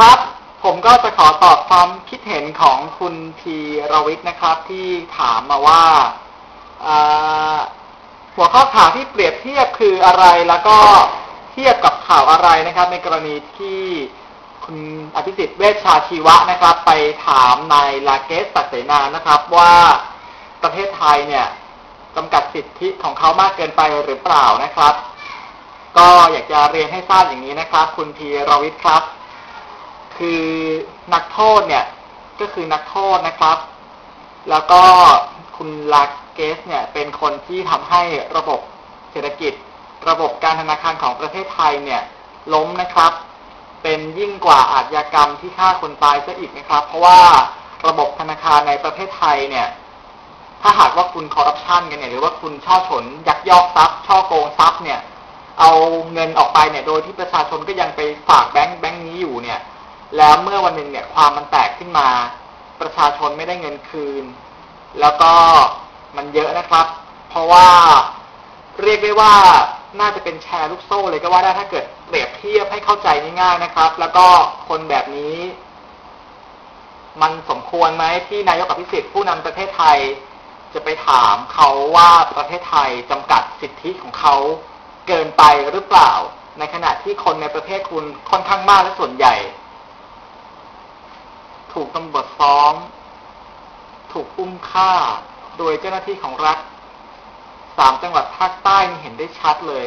ครับ ผมก็จะขอตอบความคิดเห็นของคุณพีรวิทย์นะครับ ที่ถามมาว่าหัวข้อข่าวที่เปรียบเทียบคืออะไรแล้วก็เทียบกับข่าวอะไรนะครับ ในกรณีที่คุณอภิสิทธิ์เวชชาชีวะนะครับ ไปถามนายลาเกสตักเสนานะครับว่าประเทศไทยเนี่ยจำกัดสิทธิของเขามากเกินไปหรือเปล่านะครับ ก็อยากจะเรียนให้ทราบอย่างนี้นะครับ คุณพีรวิทย์ครับ คือนักโทษเนี่ย ก็คือนักโทษนะครับ แล้วก็คุณลาเกสเนี่ยเป็นคนที่ทำให้ระบบเศรษฐกิจ ระบบการธนาคารของประเทศไทยเนี่ย ล้มนะครับ เป็นยิ่งกว่าอาชญากรรมที่ฆ่าคนตายซะอีกนะครับ เพราะว่าระบบธนาคารในประเทศไทยเนี่ย ถ้าหากว่าคุณคอร์รัปชันกันเนี่ยหรือว่าคุณช่อฉนยักยอกทรัพย์ช่อโกงทรัพย์เนี่ย เอาเงินออกไปเนี่ย โดยที่ประชาชนก็ยังไปฝากแบงค์แบงค์นี้อยู่เนี่ย แล้วเมื่อวันหนึ่งเนี่ยความมันแตกขึ้นมา ประชาชนไม่ได้เงินคืน แล้วก็มันเยอะนะครับ เพราะว่าเรียกได้ว่าน่าจะเป็นแชร์ลูกโซ่เลยก็ว่าได้ถ้าเกิดเปรียบเทียบให้เข้าใจง่ายๆนะครับ แล้วก็คนแบบนี้ มันสมควรไหมที่นายกอภิสิทธิ์ผู้นำประเทศไทย จะไปถามเขาว่าประเทศไทยจำกัดสิทธิของเขาเกินไปหรือเปล่า ในขณะที่คนในประเทศคุณค่อนข้างมากและส่วนใหญ่ ถูกตำรวจฟ้องถูกอุ้มฆ่า โดยเจ้าหน้าที่ของรัฐสามจังหวัดภาคใต้นี่เห็นได้ชัดเลย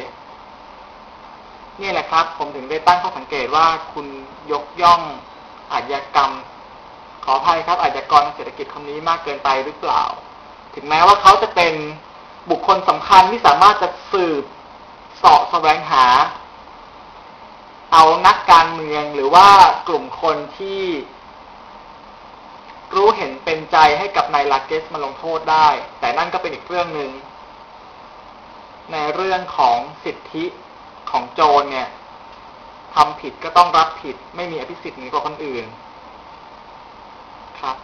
นี่แหละครับ ผมถึงได้ตั้งข้อสังเกตว่าคุณยกย่องอาชญากรรม ขออภัยครับอาชญากรทางเศรษฐกิจคนนี้มากเกินไปหรือเปล่า ถึงแม้ว่าเขาจะเป็นบุคคลสำคัญที่สามารถจะสืบเสาะแสวงหา เอานักการเมืองหรือว่ากลุ่มคนที่ ใจให้กับนายลาเกสมาลงโทษได้ แต่นั่นก็เป็นอีกเรื่องหนึ่งในเรื่องของสิทธิของโจรเนี่ยทำผิดก็ต้องรับผิด ไม่มีอภิสิทธิ์เหนือกว่าคนอื่นครับ